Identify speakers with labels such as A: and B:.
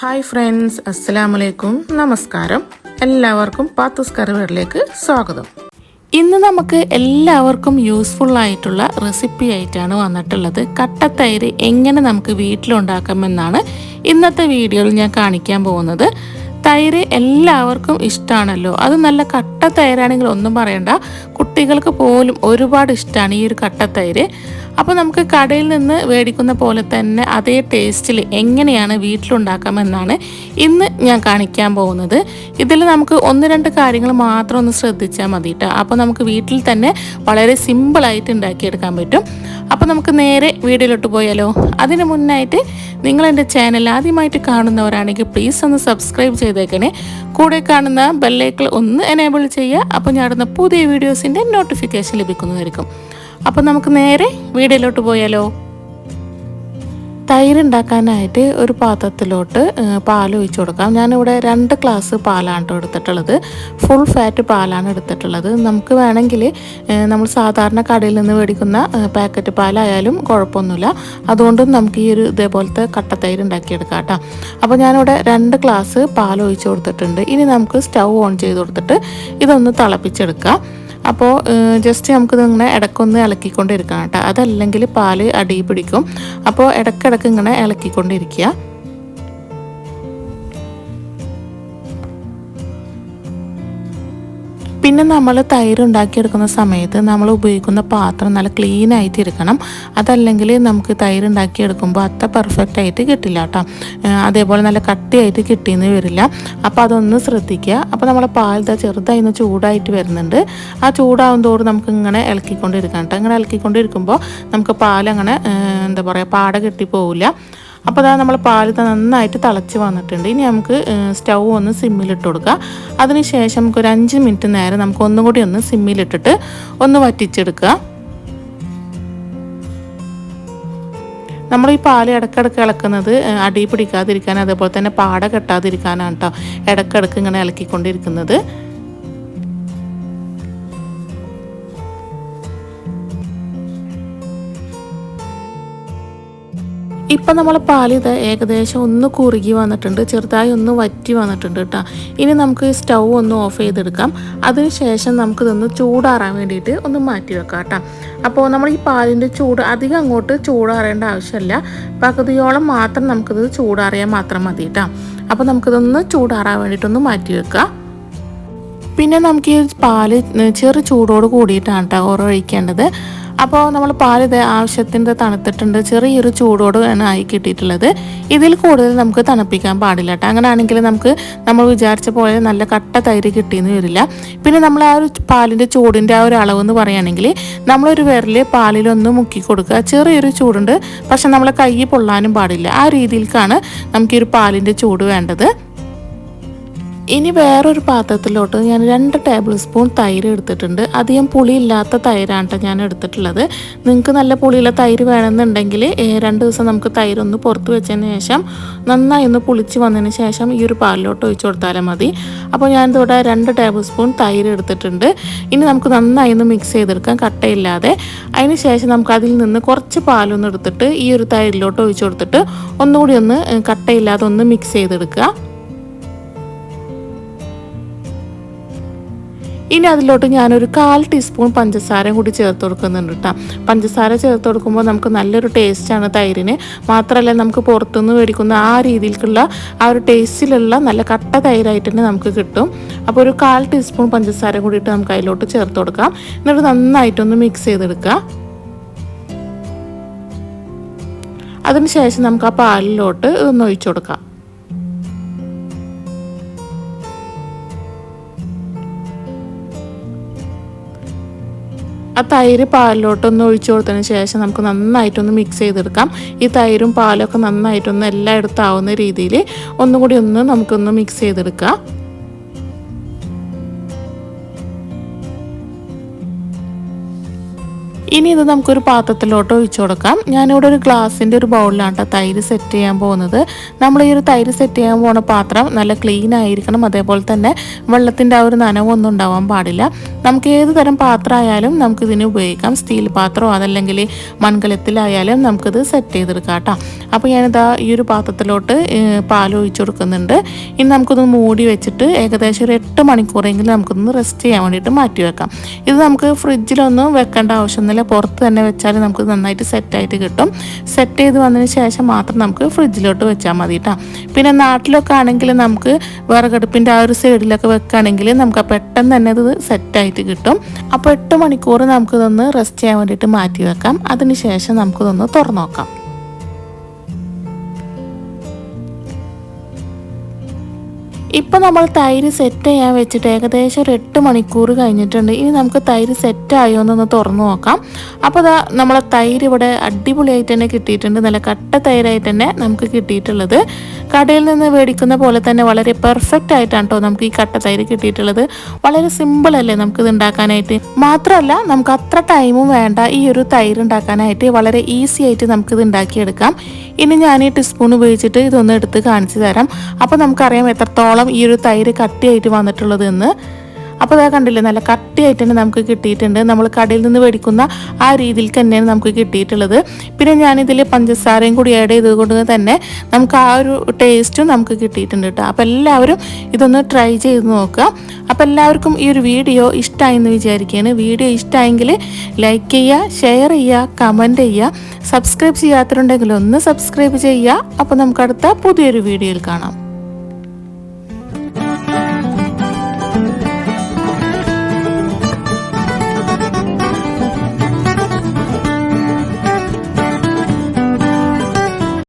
A: Hi friends അസ്സലാമു അലൈക്കും നമസ്കാരം. എല്ലാവർക്കും പാത്തൂസ് കറിവേറിലേക്ക് സ്വാഗതം. ഇന്ന് നമുക്ക് എല്ലാവർക്കും യൂസ്ഫുൾ ആയിട്ടുള്ള റെസിപ്പി ആയിട്ടാണ് വന്നിട്ടുള്ളത്. കട്ടത്തൈര് എങ്ങനെ നമുക്ക് വീട്ടിലുണ്ടാക്കാമെന്നാണ് ഇന്നത്തെ വീഡിയോയിൽ ഞാൻ കാണിക്കാൻ പോകുന്നത്. തൈര് എല്ലാവർക്കും ഇഷ്ടമാണല്ലോ അത് നല്ല കട്ട തൈരാണെങ്കിൽ ഒന്നും പറയണ്ട. കുട്ടികൾക്ക് പോലും ഒരുപാട് ഇഷ്ടമാണ് ഈ ഒരു കട്ട തൈര്. അപ്പോൾ നമുക്ക് കടയിൽ നിന്ന് മേടിക്കുന്ന പോലെ തന്നെ അതേ ടേസ്റ്റിൽ എങ്ങനെയാണ് വീട്ടിലുണ്ടാക്കാമെന്നാണ് ഇന്ന് ഞാൻ കാണിക്കാൻ പോകുന്നത്. ഇതിൽ നമുക്ക് ഒന്ന് രണ്ട് കാര്യങ്ങൾ മാത്രം ഒന്ന് ശ്രദ്ധിച്ചാൽ മതി കേട്ടോ അപ്പോൾ നമുക്ക് വീട്ടിൽ തന്നെ വളരെ സിമ്പിളായിട്ട് ഉണ്ടാക്കിയെടുക്കാൻ പറ്റും. അപ്പോൾ നമുക്ക് നേരെ വീഡിയോയിലോട്ട് പോയാലോ? അതിന് മുന്നായിട്ട് നിങ്ങൾ എന്റെ ചാനൽ ആദ്യമായിട്ട് കാണുന്നവരാണെങ്കിൽ പ്ലീസ് ഒന്ന് സബ്സ്ക്രൈബ് ചെയ്തേക്കണേ. കൂടെ കാണുന്ന ബെല്ലൈക്കിൾ ഒന്ന് എനേബിൾ ചെയ്യുക. അപ്പോൾ ഞാൻ ഇടുന്ന പുതിയ വീഡിയോസിന്റെ നോട്ടിഫിക്കേഷൻ ലഭിക്കുന്നതായിരിക്കും. അപ്പോൾ നമുക്ക് നേരെ വീഡിയോയിലോട്ട് പോയാലോ? തൈര് ഉണ്ടാക്കാനായിട്ട് ഒരു പാത്രത്തിലോട്ട് പാൽ ഒഴിച്ച് കൊടുക്കാം. ഞാനിവിടെ രണ്ട് ഗ്ലാസ് പാലാണ് എടുത്തിട്ടുള്ളത്. ഫുൾ ഫാറ്റ് പാലാണ് എടുത്തിട്ടുള്ളത്. നമുക്ക് വേണമെങ്കിൽ നമ്മൾ സാധാരണ കടയിൽ നിന്ന് മേടിക്കുന്ന പാക്കറ്റ് പാലായാലും കുഴപ്പമൊന്നുമില്ല. അതുകൊണ്ടും നമുക്ക് ഈ ഒരു ഇതേപോലത്തെ കട്ട തൈര് ഉണ്ടാക്കിയെടുക്കാം കേട്ടോ അപ്പോൾ ഞാനിവിടെ രണ്ട് ഗ്ലാസ് പാൽ ഒഴിച്ച് കൊടുത്തിട്ടുണ്ട്. ഇനി നമുക്ക് സ്റ്റൗ ഓൺ ചെയ്ത് കൊടുത്തിട്ട് ഇതൊന്ന് തിളപ്പിച്ചെടുക്കാം. അപ്പോൾ ജസ്റ്റ് നമുക്കിത് ഇങ്ങനെ ഇടയ്ക്കൊന്ന് ഇളക്കിക്കൊണ്ടിരിക്കണം കേട്ടോ. അതല്ലെങ്കിൽ പാൽ അടി പിടിക്കും. അപ്പോൾ ഇടയ്ക്കിടയ്ക്ക് ഇങ്ങനെ ഇളക്കിക്കൊണ്ടിരിക്കുക. പിന്നെ നമ്മൾ തൈര് ഉണ്ടാക്കിയെടുക്കുന്ന സമയത്ത് നമ്മൾ ഉപയോഗിക്കുന്ന പാത്രം നല്ല ക്ലീൻ ആയിട്ട് ഇരിക്കണം അതല്ലെങ്കിൽ നമുക്ക് തൈര് ഉണ്ടാക്കിയെടുക്കുമ്പോൾ അത്ര പെർഫെക്റ്റ് ആയിട്ട് കിട്ടില്ല കേട്ടോ അതേപോലെ നല്ല കട്ടിയായിട്ട് കിട്ടിയെന്ന് വരില്ല. അപ്പോൾ അതൊന്ന് ശ്രദ്ധിക്കുക. അപ്പോൾ നമ്മളെ പാൽ ചെറുതായി ഒന്ന് ചൂടായിട്ട് വരുന്നുണ്ട്. ആ ചൂടാവും തോറും നമുക്ക് ഇങ്ങനെ ഇളക്കിക്കൊണ്ടിരിക്കണം കേട്ടോ ഇങ്ങനെ ഇളക്കിക്കൊണ്ടിരിക്കുമ്പോൾ നമുക്ക് പാലങ്ങനെ എന്താ പറയുക പാട കെട്ടിപ്പോവില്ല അപ്പോൾ അതാ നമ്മൾ പാൽ നന്നായിട്ട് തിളച്ച് വന്നിട്ടുണ്ട്. ഇനി നമുക്ക് സ്റ്റൗ ഒന്ന് സിമ്മിലിട്ട് കൊടുക്കുക അതിനുശേഷം നമുക്ക് ഒരു അഞ്ച് മിനിറ്റ് നേരം നമുക്ക് ഒന്നും കൂടി ഒന്ന് സിമ്മിലിട്ടിട്ട് ഒന്ന് വറ്റിച്ചെടുക്കുക. നമ്മൾ ഈ പാൽ ഇടക്കിടക്ക് ഇളക്കുന്നത് അടി പിടിക്കാതിരിക്കാൻ അതേപോലെ തന്നെ പാട കെട്ടാതിരിക്കാനാണ് കേട്ടോ ഇടക്കിടക്ക് ഇങ്ങനെ ഇളക്കിക്കൊണ്ടിരിക്കുന്നത്. ഇപ്പം നമ്മൾ പാലിത് ഏകദേശം ഒന്ന് കുറുകി വന്നിട്ടുണ്ട് ചെറുതായി ഒന്ന് വറ്റി വന്നിട്ടുണ്ട് കേട്ടോ ഇനി നമുക്ക് സ്റ്റൗ ഒന്ന് ഓഫ് ചെയ്തെടുക്കാം. അതിനുശേഷം നമുക്കിതൊന്ന് ചൂടാറാൻ വേണ്ടിയിട്ട് ഒന്ന് മാറ്റി വെക്കാം കേട്ടോ അപ്പോൾ നമ്മൾ ഈ പാലിന്റെ ചൂട് അധികം അങ്ങോട്ട് ചൂടാറേണ്ട ആവശ്യമില്ല. പകുതിയോളം മാത്രം നമുക്കിത് ചൂടാറിയാൽ മാത്രം മതി കേട്ടോ അപ്പോൾ നമുക്കിതൊന്ന് ചൂടാറാൻ വേണ്ടിയിട്ടൊന്ന് മാറ്റി വെക്കാം. പിന്നെ നമുക്ക് ഈ പാൽ ചെറു ചൂടോട് കൂടിയിട്ടാണ് കേട്ടോ ഓരോ ഒഴിക്കേണ്ടത് അപ്പോൾ നമ്മൾ പാൽ ഇത് ആവശ്യത്തിന്റെ തണുത്തിട്ടുണ്ട്. ചെറിയൊരു ചൂടോട് ആണ് ആയി കിട്ടിയിട്ടുള്ളത്. ഇതിൽ കൂടുതൽ നമുക്ക് തണുപ്പിക്കാൻ പാടില്ല കേട്ടോ. അങ്ങനെയാണെങ്കിൽ നമുക്ക് നമ്മൾ വിചാരിച്ച പോലെ നല്ല കട്ട തൈര് കിട്ടിയെന്ന് വരില്ല. പിന്നെ നമ്മൾ ആ ഒരു പാലിന്റെ ചൂടിന്റെ ആ ഒരു അളവ് അളവെന്ന് പറയുകയാണെങ്കിൽ നമ്മളൊരു വിരൽ പാലിലൊന്ന് മുക്കി കൊടുക്കുക. ചെറിയൊരു ചൂടുണ്ട്. പക്ഷെ നമ്മളെ കൈ പൊള്ളാനും പാടില്ല. ആ രീതിയിലേക്കാണ് നമുക്ക് ഒരു പാലിന്റെ ചൂട് വേണ്ടത്. ഇനി വേറൊരു പാത്രത്തിലോട്ട് ഞാൻ രണ്ട് ടേബിൾ സ്പൂൺ തൈര് എടുത്തിട്ടുണ്ട്. അധികം പുളിയില്ലാത്ത തൈരാണ് ഞാൻ എടുത്തിട്ടുള്ളത്. നിങ്ങൾക്ക് നല്ല പുളിയുള്ള തൈര് വേണമെന്നുണ്ടെങ്കിൽ രണ്ട് ദിവസം നമുക്ക് തൈരൊന്ന് പുറത്ത് വെച്ചതിന് ശേഷം നന്നായി ഒന്ന് പുളിച്ച് വന്നതിന് ശേഷം ഈ ഒരു പാലിലോട്ട് ഒഴിച്ചു കൊടുത്താലും മതി. അപ്പോൾ ഞാൻ ഇവിടെ രണ്ട് ടേബിൾ സ്പൂൺ തൈര് എടുത്തിട്ടുണ്ട്. ഇനി നമുക്ക് നന്നായി ഒന്ന് മിക്സ് ചെയ്തെടുക്കാം കട്ടയില്ലാതെ. അതിന് ശേഷം നമുക്ക് അതിൽ നിന്ന് കുറച്ച് പാലൊന്ന് എടുത്തിട്ട് ഈ ഒരു തൈരിലോട്ട് ഒഴിച്ചു കൊടുത്തിട്ട് ഒന്നുകൂടി ഒന്ന് കട്ടയില്ലാതെ ഒന്ന് മിക്സ് ചെയ്തെടുക്കുക. ഇനി അതിലോട്ട് ഞാനൊരു കാൽ ടീസ്പൂൺ പഞ്ചസാരയും കൂടി ചേർത്ത് കൊടുക്കുന്നുണ്ട് കേട്ടോ പഞ്ചസാര ചേർത്ത് കൊടുക്കുമ്പോൾ നമുക്ക് നല്ലൊരു ടേസ്റ്റാണ് തൈരിന്. മാത്രമല്ല നമുക്ക് പുറത്തുനിന്ന് മേടിക്കുന്ന ആ രീതിയിലുള്ള ആ ഒരു ടേസ്റ്റിലുള്ള നല്ല കട്ട തൈരായിട്ട് തന്നെ നമുക്ക് കിട്ടും. അപ്പോൾ ഒരു കാൽ ടീസ്പൂൺ പഞ്ചസാര കൂടിയിട്ട് നമുക്ക് അതിലോട്ട് ചേർത്ത് കൊടുക്കാം. എന്നിട്ട് നന്നായിട്ടൊന്ന് മിക്സ് ചെയ്തെടുക്കുക. അതിനുശേഷം നമുക്ക് ആ പാലിലോട്ട് ഒന്ന് ഒഴിച്ചു കൊടുക്കാം. ആ തൈര് പാലിലോട്ടൊന്ന് ഒഴിച്ചു കൊടുത്തതിന് ശേഷം നമുക്ക് നന്നായിട്ടൊന്ന് മിക്സ് ചെയ്തെടുക്കാം. ഈ തൈരും പാലൊക്കെ നന്നായിട്ടൊന്ന് എല്ലായിടത്തും ആവുന്ന രീതിയിൽ ഒന്നുകൂടി ഒന്ന് നമുക്കൊന്ന് മിക്സ് ചെയ്തെടുക്കാം. ഇനി ഇത് നമുക്കൊരു പാത്രത്തിലോട്ട് ഒഴിച്ചു കൊടുക്കാം. ഞാനിവിടെ ഒരു ഗ്ലാസിന്റെ ഒരു ബൗളിലാണ് തൈര് സെറ്റ് ചെയ്യാൻ പോകുന്നത്. നമ്മൾ ഈ ഒരു തൈര് സെറ്റ് ചെയ്യാൻ പോകുന്ന പാത്രം നല്ല ക്ലീൻ ആയിരിക്കണം. അതേപോലെ തന്നെ വെള്ളത്തിന്റെ ആ ഒരു നനവൊന്നും ഉണ്ടാവാൻ പാടില്ല. നമുക്ക് ഏത് തരം പാത്രമായാലും നമുക്കിതിന് ഉപയോഗിക്കാം. സ്റ്റീൽ പാത്രമോ അതല്ലെങ്കിൽ മൺകലത്തിലായാലും നമുക്കിത് സെറ്റ് ചെയ്തെടുക്കാം കേട്ടോ. അപ്പോൾ ഞാനിതാ ഈ ഒരു പാത്രത്തിലോട്ട് പാൽ ഒഴിച്ചു കൊടുക്കുന്നുണ്ട്. ഇനി നമുക്കൊന്ന് മൂടി വെച്ചിട്ട് ഏകദേശം ഒരു എട്ട് മണിക്കൂറെങ്കിലും നമുക്കൊന്ന് റെസ്റ്റ് ചെയ്യാൻ വേണ്ടിയിട്ട് മാറ്റി വെക്കാം. ഇത് നമുക്ക് ഫ്രിഡ്ജിലൊന്നും വെക്കേണ്ട ആവശ്യമൊന്നുമില്ല. പുറത്ത് തന്നെ വെച്ചാൽ നമുക്ക് നന്നായിട്ട് സെറ്റായിട്ട് കിട്ടും. സെറ്റ് ചെയ്ത് വന്നതിന് ശേഷം മാത്രം നമുക്ക് ഫ്രിഡ്ജിലോട്ട് വെച്ചാൽ മതി കേട്ടോ പിന്നെ നാട്ടിലൊക്കെ ആണെങ്കിൽ നമുക്ക് വിറകടുപ്പിന്റെ ആ ഒരു സൈഡിലൊക്കെ വെക്കുകയാണെങ്കിൽ നമുക്ക് പെട്ടെന്ന് തന്നെ ഇത് സെറ്റായിട്ട് കിട്ടും. അപ്പോൾ എട്ട് മണിക്കൂർ നമുക്കിതൊന്ന് റെസ്റ്റ് ചെയ്യാൻ വേണ്ടിയിട്ട് മാറ്റി വെക്കാം. അതിന് ശേഷം നമുക്കിതൊന്ന് തുറന്നു നോക്കാം. ഇപ്പം നമ്മൾ തൈര് സെറ്റ് ചെയ്യാൻ വെച്ചിട്ട് ഏകദേശം ഒരു എട്ട് മണിക്കൂർ കഴിഞ്ഞിട്ടുണ്ട്. ഇനി നമുക്ക് തൈര് സെറ്റ് ആയോ എന്നൊന്ന് തുറന്നു നോക്കാം. അപ്പോൾ ദാ നമ്മളെ തൈര് ഇവിടെ അടിപൊളിയായിട്ട് തന്നെ കിട്ടിയിട്ടുണ്ട്. നല്ല കട്ട തൈരായിട്ട് തന്നെ നമുക്ക് കിട്ടിയിട്ടുള്ളത്. കടയിൽ നിന്ന് മേടിക്കുന്ന പോലെ തന്നെ വളരെ പെർഫെക്റ്റ് ആയിട്ടാണ് കേട്ടോ നമുക്ക് ഈ കട്ട തൈര് കിട്ടിയിട്ടുള്ളത്. വളരെ സിമ്പിൾ അല്ലേ നമുക്കിത് ഉണ്ടാക്കാനായിട്ട്. മാത്രമല്ല നമുക്ക് അത്ര ടൈമും വേണ്ട ഈ ഒരു തൈര് ഉണ്ടാക്കാനായിട്ട്. വളരെ ഈസി ആയിട്ട് നമുക്കിത് ഉണ്ടാക്കിയെടുക്കാം. ഇനി ഞാൻ ഈ ടീസ്പൂൺ ഉപയോഗിച്ചിട്ട് ഇതൊന്ന് എടുത്ത് കാണിച്ചു തരാം. അപ്പോൾ നമുക്കറിയാം എത്രത്തോളം ഈ ഒരു തൈര് കട്ടിയായിട്ട് വന്നിട്ടുള്ളത് എന്ന് അപ്പോൾ അതാ കണ്ടില്ലേ നല്ല കട്ടിയായിട്ട് തന്നെ നമുക്ക് കിട്ടിയിട്ടുണ്ട്. നമ്മൾ കടയിൽ നിന്ന് മേടിക്കുന്ന ആ രീതിയിൽ തന്നെയാണ് നമുക്ക് കിട്ടിയിട്ടുള്ളത്. പിന്നെ ഞാനിതിൽ പഞ്ചസാരയും കൂടി ആഡ് ചെയ്തുകൊണ്ട് തന്നെ നമുക്ക് ആ ഒരു ടേസ്റ്റും നമുക്ക് കിട്ടിയിട്ടുണ്ട് കേട്ടോ. അപ്പോൾ എല്ലാവരും ഇതൊന്ന് ട്രൈ ചെയ്ത് നോക്കുക. അപ്പോൾ എല്ലാവർക്കും ഈ ഒരു വീഡിയോ ഇഷ്ടമായി എന്ന് വിചാരിക്കുകയാണ്. വീഡിയോ ഇഷ്ടമായെങ്കിൽ ലൈക്ക് ചെയ്യുക ഷെയർ ചെയ്യുക കമന്റ് ചെയ്യുക. സബ്സ്ക്രൈബ് ചെയ്യാത്തവരുണ്ടെങ്കിൽ ഒന്ന് സബ്സ്ക്രൈബ് ചെയ്യുക. അപ്പോൾ നമുക്ക് അടുത്ത പുതിയൊരു വീഡിയോയിൽ കാണാം.